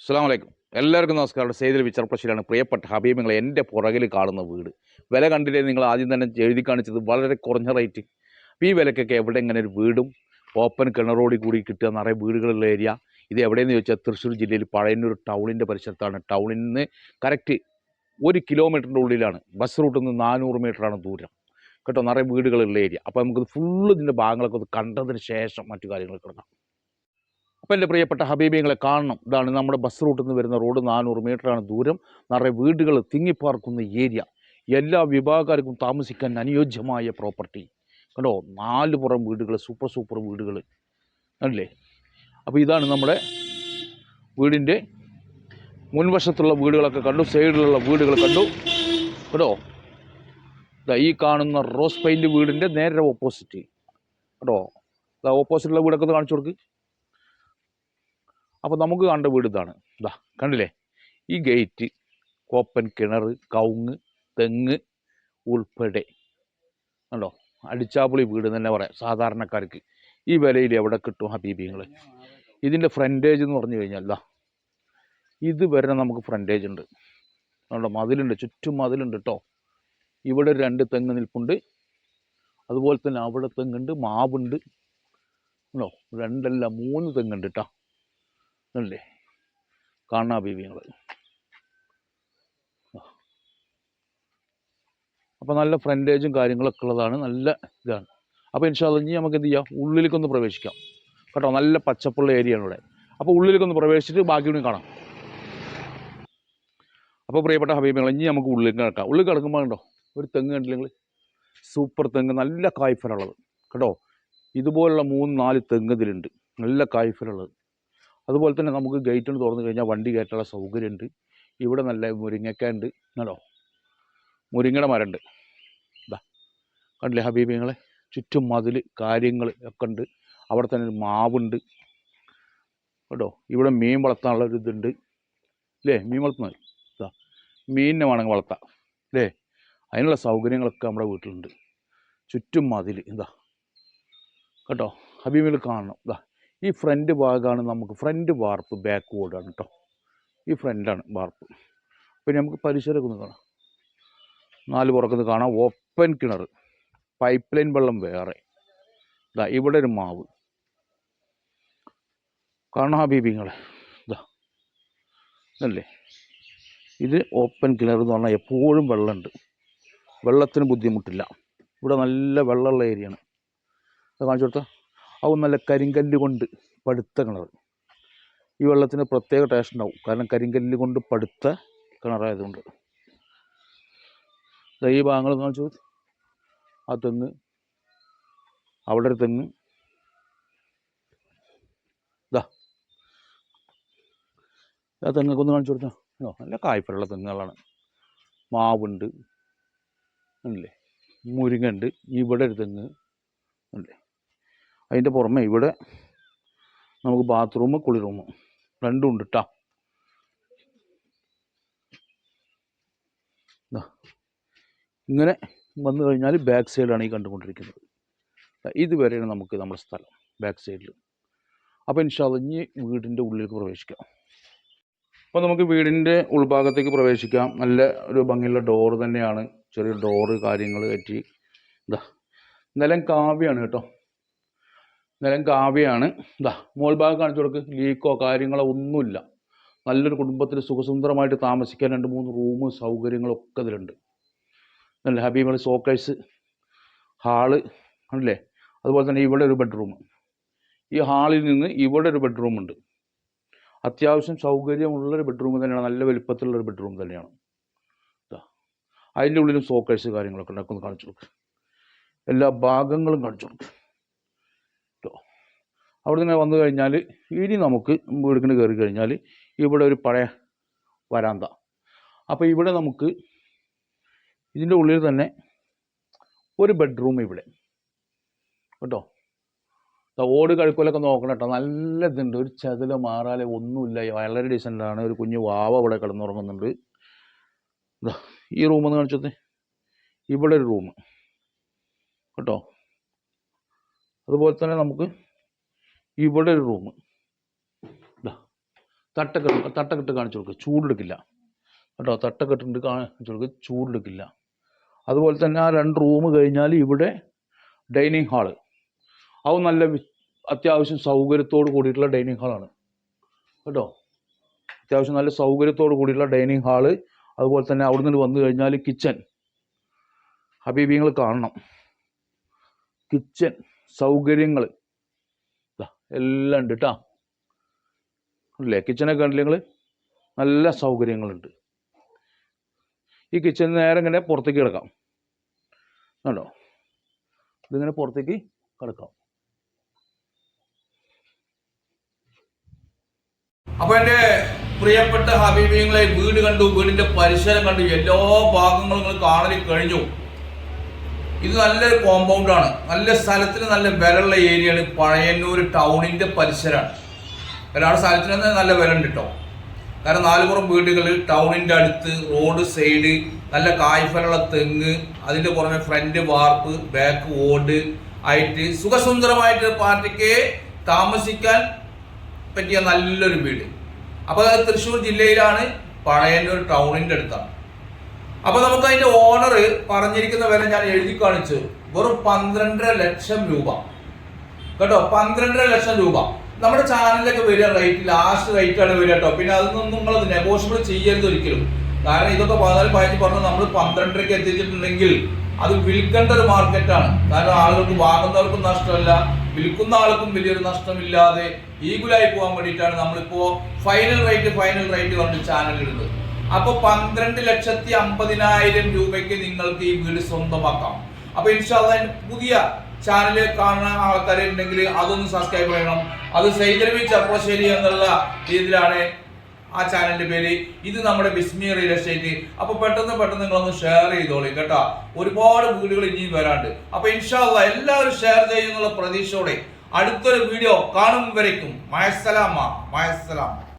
അസ്സാം വലൈക്കും എല്ലാവർക്കും നമസ്കാരം. സെയ്തിൽ വിച്ചർപ്പശ്ശേരിയാണ് പ്രിയപ്പെട്ട ഹബീബ് നിങ്ങൾ എന്റെ പുറകിൽ കാണുന്ന വീട്. വില കണ്ടില്ലേ? നിങ്ങൾ ആദ്യം തന്നെ എഴുതി കാണിച്ചത് വളരെ കുറഞ്ഞ റേറ്റ് ഈ വിലക്കൊക്കെ എവിടെ ഇങ്ങനെ ഒരു വീടും ഓപ്പൺ കിണറോടി കൂടി കിട്ടുക നിറയെ വീടുകളുള്ള ഏരിയ ഇത് എവിടെയെന്ന് ചോദിച്ചാൽ തൃശ്ശൂർ ജില്ലയിൽ പഴയൊരു ടൗണിന്റെ പരിസരത്താണ്. ടൗണിൽ നിന്ന് കറക്റ്റ് ഒരു കിലോമീറ്ററിന്റെ ഉള്ളിലാണ്. ബസ് റൂട്ടിൽ നിന്ന് നാനൂറ് മീറ്ററാണ് ദൂരം. കേട്ടോ? നിറയെ വീടുകളുള്ള ഏരിയ അപ്പോൾ നമുക്കത് ഫുള്ള് ഇതിന്റെ ഭാഗങ്ങളൊക്കെ ഒന്ന് കണ്ടതിന് ശേഷം മറ്റു കാര്യങ്ങൾ കിടക്കാം അപ്പോൾ എന്റെ പ്രിയപ്പെട്ട ഹബീബിയങ്ങളെ കാണണം. ഇതാണ് നമ്മുടെ ബസ് റൂട്ടിൽ നിന്ന് വരുന്ന റോഡ് നാനൂറ് മീറ്ററാണ് ദൂരം. നിറയെ വീടുകൾ തിങ്ങിപ്പാർക്കുന്ന ഏരിയ എല്ലാ വിഭാഗക്കാർക്കും താമസിക്കാൻ അനുയോജ്യമായ പ്രോപ്പർട്ടി കണ്ടോ? നാല് പുറം വീടുകൾ സൂപ്പർ സൂപ്പർ വീടുകൾ അല്ലേ? അപ്പോൾ ഇതാണ് നമ്മുടെ വീടിന്റെ മുൻവശത്തുള്ള വീടുകളൊക്കെ കണ്ടു. സൈഡിലുള്ള വീടുകൾ കണ്ടു. കേട്ടോ ഈ കാണുന്ന റോസ് പെയിന്റ് വീടിന്റെ നേരെ ഓപ്പോസിറ്റ് കേട്ടോ ഓപ്പോസിറ്റുള്ള വീടൊക്കെ ഒന്ന് കാണിച്ചു കൊടുക്ക്. അപ്പോൾ നമുക്ക് കണ്ട വീട് ഇതാണ്. ഇതാ കണ്ടില്ലേ? ഈ ഗേറ്റ് കോപ്പൻ കിണർ കവുങ്ങ് തെങ്ങ് ഉൾപ്പെടെ. കണ്ടോ? അടിച്ചാപ്പൊളി വീട് തന്നെ പറയാം സാധാരണക്കാർക്ക്. ഈ വിലയിൽ എവിടെ കിട്ടും ഹബീബിങ്ങൾ ഇതിന്റെ ഫ്രണ്ടേജ് എന്ന് പറഞ്ഞു കഴിഞ്ഞാൽ ഇതാ ഇത് വരെ നമുക്ക് ഫ്രണ്ടേജ് ഉണ്ട്. കണ്ടോ? മതിലുണ്ട് ചുറ്റും മതിലുണ്ട് കേട്ടോ ഇവിടെ രണ്ട് തെങ്ങ് നിൽപ്പുണ്ട്. അതുപോലെ തന്നെ അവിടെ തെങ്ങുണ്ട് മാവുണ്ട്. ഉണ്ടോ രണ്ടല്ല മൂന്ന് തെങ്ങുണ്ട് കേട്ടോ അല്ലേ കാണാ ബീവിങ്ങൾ അപ്പോൾ നല്ല ഫ്രണ്ടേജും കാര്യങ്ങളൊക്കെ ഉള്ളതാണ്. നല്ല ഇതാണ്. അപ്പോൾ ഇൻഷാല്ല ഇനി നമുക്ക് എന്ത് ചെയ്യാം? ഉള്ളിലേക്കൊന്ന് പ്രവേശിക്കാം. കേട്ടോ? നല്ല പച്ചപ്പുള്ള ഏരിയയാണ് ഇവിടെ. അപ്പോൾ ഉള്ളിലേക്കൊന്ന് പ്രവേശിച്ചിട്ട് ബാക്കി കൂടി കാണാം. അപ്പോൾ പ്രിയപ്പെട്ട ഹബീബങ്ങൾ ഇനി നമുക്ക് ഉള്ളിലേക്ക് കിടക്കാം. ഉള്ളിൽ കിടക്കുമ്പോൾ കണ്ടോ? ഒരു തെങ്ങ് കണ്ടില്ലെങ്കിൽ സൂപ്പർ തെങ്ങ് നല്ല കായ്ഫലുള്ളത് കേട്ടോ? ഇതുപോലുള്ള മൂന്ന് നാല് തെങ്ങ് ഇതിലുണ്ട്. നല്ല കായ്ഫലുള്ളത് അതുപോലെ തന്നെ നമുക്ക് ഗേറ്റ് തുറന്നു കഴിഞ്ഞാൽ വണ്ടി കയറ്റാനുള്ള സൗകര്യമുണ്ട് ഇവിടെ നല്ല മുരിങ്ങക്ക ഉണ്ട് കേട്ടോ മുരിങ്ങയുടെ മരമുണ്ട് ഇതാ കണ്ടില്ലേ ഹബീബിങ്ങളെ ചുറ്റും മതിൽ കാര്യങ്ങൾ ഒക്കെ ഉണ്ട്. അവിടെ തന്നെ ഒരു മാവുണ്ട്. കേട്ടോ ഇവിടെ മീൻ വളർത്താനുള്ള ഒരു ഇതുണ്ട്. അല്ലേ മീൻ വളർത്തുന്നത് ഇതാ മീനിനെ വേണമെങ്കിൽ വളർത്താം. അല്ലേ അതിനുള്ള സൗകര്യങ്ങളൊക്കെ നമ്മുടെ വീട്ടിലുണ്ട്. ചുറ്റും മതിൽ ഇതാ കേട്ടോ ഹബീബിൽ കാണണം. ഇതാ ഈ ഫ്രണ്ട് ഭാഗമാണ് നമുക്ക് ഫ്രണ്ട് വാർപ്പ് ബാക്ക് ബോർഡാണ് കേട്ടോ ഈ ഫ്രണ്ടാണ് വാർപ്പ് പിന്നെ നമുക്ക് പരിസരമൊക്കെ ഒന്ന് കാണാം. നാല് പുറക്കുന്ന് കാണാം. ഓപ്പൻ കിണർ. പൈപ്പ് ലൈൻ വെള്ളം വേറെ. ഇതാ ഇവിടെ ഒരു മാവ്. കാണാം ബീബിങ്ങളെ ഇതാ ഇതല്ലേ? ഇത് ഓപ്പൺ കിണർ എന്ന് പറഞ്ഞാൽ എപ്പോഴും വെള്ളമുണ്ട്. വെള്ളത്തിന് ബുദ്ധിമുട്ടില്ല. ഇവിടെ നല്ല വെള്ളമുള്ള ഏരിയയാണ് അത് കാണിച്ചു കൊടുത്താൽ അത് നല്ല കരിങ്കല്ല് കൊണ്ട് പടുത്ത കിണർ ഈ വെള്ളത്തിന് പ്രത്യേക ടേസ്റ്റ് ഉണ്ടാവും. കാരണം കരിങ്കല്ല് കൊണ്ട് പടുത്ത കിണറായതുകൊണ്ട് ഈ ഭാഗങ്ങൾ കാണിച്ചു ആ തെങ്ങ്. അവിടെ ഒരു തെങ്ങ്. ആ തെങ്ങൊക്കെ ഒന്ന് കാണിച്ചു കൊടുത്തോ. നല്ല കായ്പരുള്ള തെങ്ങുകളാണ്. മാവുണ്ട്. അല്ലേ മുരിങ്ങ ഉണ്ട്. ഇവിടെ ഒരു തെങ്ങ്. അല്ലേ അതിന്റെ പുറമെ ഇവിടെ നമുക്ക് ബാത്റൂം കുളിറൂമ് രണ്ടും ഉണ്ട് കേട്ടോ ഇങ്ങനെ വന്നു കഴിഞ്ഞാൽ ബാക്ക് സൈഡാണ് ഈ കണ്ടുകൊണ്ടിരിക്കുന്നത്. ഇതുവരെയാണ് നമുക്ക് നമ്മുടെ സ്ഥലം ബാക്ക് സൈഡിൽ അപ്പോൾ ഇൻഷാല്ല ഇനി വീടിന്റെ ഉള്ളിലേക്ക് പ്രവേശിക്കാം. അപ്പോൾ നമുക്ക് വീടിന്റെ ഉൾഭാഗത്തേക്ക് പ്രവേശിക്കാം. നല്ല ഒരു ഭംഗിയുള്ള ഡോറ് തന്നെയാണ്. ചെറിയ ഡോറ് കാര്യങ്ങൾ കയറ്റി. ഇതാ നിലം കാവ്യാണ് കേട്ടോ. നിലം കാവ്യാണ് ഇതാ മോൾ ഭാഗം കാണിച്ചു കൊടുക്ക്. ലീക്കോ കാര്യങ്ങളോ ഒന്നുമില്ല. നല്ലൊരു കുടുംബത്തിൽ സുഖസുന്ദരമായിട്ട് താമസിക്കാൻ രണ്ട് മൂന്ന് റൂമ് സൗകര്യങ്ങളൊക്കെ ഇതിലുണ്ട്. നല്ല ഹബീബ് സോക്കേഴ്സ് ഹാൾ ആണല്ലേ? അതുപോലെ തന്നെ ഇവിടെ ഒരു ബെഡ്റൂം ഈ ഹാളിൽ നിന്ന് ഇവിടെ ഒരു ബെഡ്റൂം ഉണ്ട്. അത്യാവശ്യം സൗകര്യമുള്ളൊരു ബെഡ്റൂം തന്നെയാണ്. നല്ല വലുപ്പത്തിലുള്ള ഒരു ബെഡ്റൂം തന്നെയാണ് അതിന്റെ ഉള്ളിലും സോക്കേഴ്സ് കാര്യങ്ങളൊക്കെ ഉണ്ടാക്കുന്നു കാണിച്ചു കൊടുക്കുക എല്ലാ ഭാഗങ്ങളും കാണിച്ചു കൊടുക്കുക അവിടെ നിന്ന് വന്നു കഴിഞ്ഞാൽ ഇനി നമുക്ക് വീടിന് കയറി കഴിഞ്ഞാൽ ഇവിടെ ഒരു പഴയ വരാന്ത. അപ്പോൾ ഇവിടെ നമുക്ക് ഇതിന്റെ ഉള്ളിൽ തന്നെ ഒരു ബെഡ്റൂം ഇവിടെ. കേട്ടോ? ഓട് കഴുക്കലൊക്കെ നോക്കണം കേട്ടോ. നല്ല ഇതുണ്ട്. ഒരു ചതില മാറാലെ ഒന്നുമില്ല. വളരെ ഡീസന്റാണ് ഒരു കുഞ്ഞു വാവ ഇവിടെ കിടന്നുറങ്ങുന്നുണ്ട്. ഈ റൂമെന്ന് കാണിച്ചത് ഇവിടെ ഒരു റൂം കേട്ടോ? അതുപോലെ തന്നെ നമുക്ക് ഇവിടെ ഒരു റൂം തട്ടൊക്കെ തട്ടക്കെട്ട് കാണിച്ചു കൊടുക്കുക ചൂടെടുക്കില്ല. കേട്ടോ തട്ടക്കെട്ടുണ്ട് കാണിച്ചു കൊടുക്കുക ചൂടെടുക്കില്ല. അതുപോലെ തന്നെ ആ രണ്ട് റൂം കഴിഞ്ഞാൽ ഇവിടെ ഡൈനിങ് ഹാൾ അത് നല്ല അത്യാവശ്യം സൗകര്യത്തോട് കൂടിയിട്ടുള്ള ഡൈനിങ് ഹാളാണ് കേട്ടോ? അത്യാവശ്യം നല്ല സൗകര്യത്തോട് കൂടിയിട്ടുള്ള ഡൈനിങ് ഹാൾ അതുപോലെ തന്നെ അവിടെ നിന്ന് വന്നു കഴിഞ്ഞാൽ കിച്ചൺ ഹബീബിങ്ങൾ കാണണം. കിച്ചൺ സൗകര്യങ്ങൾ എല്ലാം ഉണ്ട് കേട്ടോ അല്ലേ? കിച്ചനൊക്കെ കണ്ടില്ല നിങ്ങൾ നല്ല സൗകര്യങ്ങളുണ്ട്. ഈ കിച്ചൻ നേരെ ഇങ്ങനെ പുറത്തേക്ക് കിടക്കാം. കണ്ടോ? ഇതിങ്ങനെ പുറത്തേക്ക് കിടക്കാം. അപ്പൊ എന്റെ പ്രിയപ്പെട്ട ഹബീബിങ്ങളെ വീട് കണ്ടു വീടിന്റെ പരിസരം കണ്ടു എല്ലാ ഭാഗങ്ങളും നിങ്ങൾ കാണലി കഴിഞ്ഞു. ഇത് നല്ലൊരു കോമ്പൗണ്ട് ആണ്. നല്ല സ്ഥലത്തിന് നല്ല വിലയുള്ള ഏരിയയാണ് പഴയന്നൂർ ടൗണിന്റെ പരിസരമാണ്. ഒരാൾ സ്ഥലത്തിന് തന്നെ നല്ല വില ഉണ്ട് കേട്ടോ കാരണം നാലുപുറം വീടുകൾ ടൗണിന്റെ അടുത്ത് റോഡ് സൈഡ് നല്ല കായ്ഫലുള്ള തെങ്ങ് അതിന്റെ പുറമെ ഫ്രണ്ട് വാർപ്പ് ബാക്ക് ഓട് ആയിട്ട് സുഖസുന്ദരമായിട്ട് പാർട്ടിക്ക് താമസിക്കാൻ പറ്റിയ നല്ലൊരു വീട്. അപ്പോൾ അത് തൃശ്ശൂർ ജില്ലയിലാണ് പഴയന്നൂർ ടൗണിന്റെ അടുത്താണ്. അപ്പൊ നമുക്ക് അതിന്റെ ഓണർ പറഞ്ഞിരിക്കുന്ന വില ഞാൻ എഴുതി കാണിച്ചു. വെറും പന്ത്രണ്ടര ലക്ഷം രൂപ. കേട്ടോ? പന്ത്രണ്ടര ലക്ഷം രൂപ. നമ്മുടെ ചാനലിലൊക്കെ വരിക റേറ്റ് ലാസ്റ്റ് റേറ്റ് ആണ് വരിക കേട്ടോ. പിന്നെ അതൊന്നും നിങ്ങൾ നെഗോഷ്യബിൾ ചെയ്യരുത് ഒരിക്കലും. കാരണം ഇതൊക്കെ പതിനാല് പതിനഞ്ച് പറഞ്ഞു നമ്മൾ പന്ത്രണ്ടരയ്ക്ക് എത്തിച്ചിട്ടുണ്ടെങ്കിൽ അത് വിൽക്കേണ്ട ഒരു മാർക്കറ്റാണ് കാരണം ആളുകൾക്ക് വാങ്ങുന്നവർക്കും നഷ്ടമല്ല വിൽക്കുന്ന ആൾക്കും വലിയൊരു നഷ്ടമില്ലാതെ ഈഗുലായി പോകാൻ വേണ്ടിയിട്ടാണ് നമ്മളിപ്പോ ഫൈനൽ റേറ്റ് ഫൈനൽ റേറ്റ് പറഞ്ഞ് ചാനൽ ഇടുന്നത്. അപ്പൊ പന്ത്രണ്ട് ലക്ഷത്തി അമ്പതിനായിരം രൂപയ്ക്ക് നിങ്ങൾക്ക് ഈ വീട് സ്വന്തമാക്കാം. അപ്പൊ ഇൻഷാല്ല പുതിയ ചാനൽ കാണുന്ന ആൾക്കാരെ ഉണ്ടെങ്കിൽ അതൊന്ന് സബ്സ്ക്രൈബ് ചെയ്യണം. അത് സൈതരവി ചപ്പശ്ശേരി എന്നുള്ള രീതിയിലാണ് ആ ചാനലിന്റെ പേര്. ഇത് നമ്മുടെ ബിസ്മി റിയൽ എസ്റ്റേറ്റ്. അപ്പൊ പെട്ടെന്ന് പെട്ടെന്ന് നിങ്ങളൊന്ന് ഷെയർ ചെയ്തോളി കേട്ടോ. ഒരുപാട് വീടുകൾ ഇനിയും വരാണ്ട്. അപ്പൊ ഇൻഷാല്ല എല്ലാവരും ഷെയർ ചെയ്യുന്നുള്ള പ്രതീക്ഷയോടെ അടുത്തൊരു വീഡിയോ കാണും വരയ്ക്കും. മയസലാമ മയസലാം